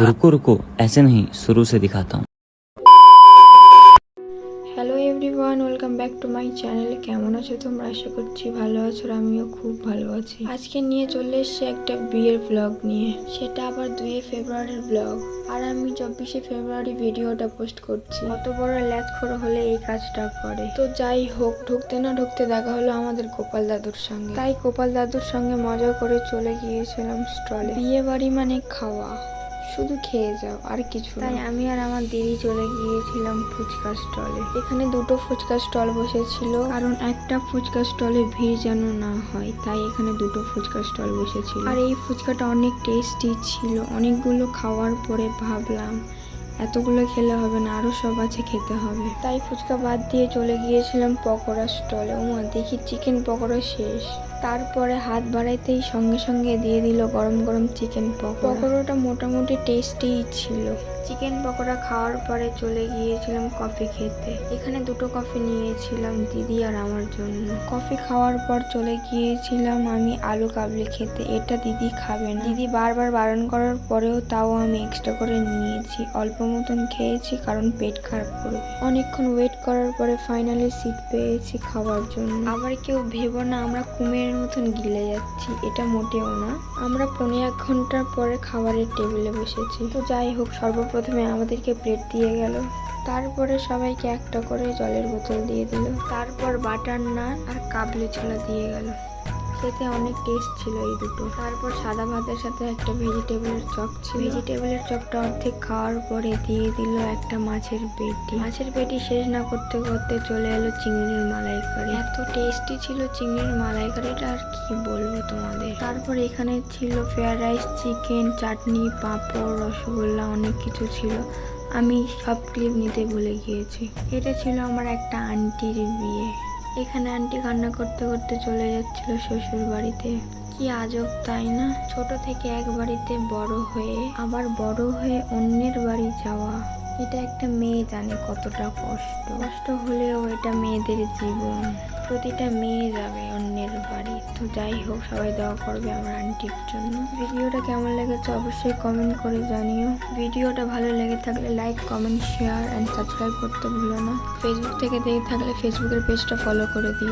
रुको रुको ऐसे नहीं शुरू से दिखाता हूँ hello everyone welcome back to my channel কেমন আছো তোমরা আশা করছি ভালো আছো আর আমিও খুব ভালো আছি আজকে নিয়ে চলে এসেছি একটা বিয়ের ব্লগ নিয়ে সেটা আবার দুই ফেব্রুয়ারির ব্লগ আর আমি চব্বিশে ফেব্রুয়ারি ভিডিওটা পোস্ট করছি কত বড় ল্যাচ খোড়ো হলে এই কাজটা করে তো যাই হোক ঢুকতে না ঢুকতে দেখা হলো আমাদের গোপাল দাদুর সঙ্গে তাই গোপাল দাদুর সঙ্গে মজা করে চলে গিয়েছিলাম স্টলে বিয়ে বাড়ি মানে খাওয়া শুধু খেয়ে যাও আর কিছু তাই আমি আর আমার দিদি চলে গিয়েছিলাম ফুচকা স্টলে। এখানে দুটো ফুচকা স্টল বসেছিল কারণ একটা ফুচকা স্টলে ভিড় যেন না হয় তাই এখানে দুটো ফুচকা স্টল বসেছিল। আর এই ফুচকাটা অনেক টেস্টি ছিল অনেকগুলো খাওয়ার পরে ভাবলাম এতগুলো খেলে হবে না আরও সব আছে খেতে হবে। তাই ফুচকা বাদ দিয়ে চলে গিয়েছিলাম পকোড়া স্টলে। ওমা দেখি চিকেন পকোড়া শেষ। তারপরে হাত বাড়াইতেই সঙ্গে সঙ্গে দিয়ে দিল গরম গরম চিকেন পকোড়া। পকোড়াটা মোটামুটি টেস্টিই ছিল। চিকেন পকোড়া খাওয়ার পরে চলে গিয়েছিলাম কফি খেতে। এখানে দুটো কফি নিয়েছিলাম দিদি আর আমার জন্য। কফি খাওয়ার পর চলে গিয়েছিলাম আমি আলু কাবলি খেতে। এটা দিদি খাবে না। দিদি বারবার বারণ করার পরেও তাও আমি এক্সট্রা করে নিয়েছি। অল্প মতন খেয়েছি কারণ পেট খারাপ করবে। অনেকক্ষণ ওয়েট করার পরে ফাইনালি সিট পেয়েছি খাওয়ার জন্য। আবার কেউ ভেবো না আমরা কুমিরের মতন গিলে যাচ্ছি, এটা মোটেও না। আমরা পনে এক ঘণ্টার পরে খাবারের টেবিলে বসেছি। তো যাই হোক, সর্বপ্রথমে আমাদেরকে প্লেট দিয়ে গেল। তারপরে সবাইকে একটা করে জলের বোতল দিয়ে দিল। তারপর বাটার নান আর কাবলি ছোলা দিয়ে গেল। খেতে অনেক টেস্ট ছিল এই দুটো। তারপর সাদা ভাতের সাথে একটা ভেজিটেবলের চপ ছিল। ভেজিটেবলের চপটা অর্ধেক খাওয়ার পরে দিয়ে দিল একটা মাছের পেটি। মাছের পেটি শেষ না করতে করতে চলে এলো চিংড়ির মালাইকারি। এত টেস্টি ছিল চিংড়ির মালাইকারিটা, আর কি বলব তোমাদের? তারপর এখানে ছিল fried rice chicken chutney, papad, rasgulla, অনেক কিছু ছিল। আমি সব ক্লিপ নিতে ভুলে গিয়েছি। এটা ছিল আমার একটা আন্টির বিয়ে। এখানে আন্টি কান্না করতে করতে চলে যাচ্ছিল শ্বশুর বাড়িতে। কি আজব তাই না? ছোট থেকে এক বাড়িতে বড় হয়ে, আবার বড় হয়ে অন্যের বাড়ি যাওয়া। এটা একটা মেয়ে জানে কতটা কষ্ট। কষ্ট হলেও এটা মেয়েদের জীবন। প্রতিটা মেয়ে যাবে অন্যের বাড়ি। তো যাই হোক, সবাই দোয়া করবে আমার আন্টির জন্য। ভিডিওটা কেমন লেগেছে অবশ্যই কমেন্ট করে জানিও। ভিডিওটা ভালো লেগে থাকলে like comment share and subscribe করতে ভুলো না। ফেসবুক থেকে দেখে থাকলে ফেসবুকের পেজটা ফলো করে দিও।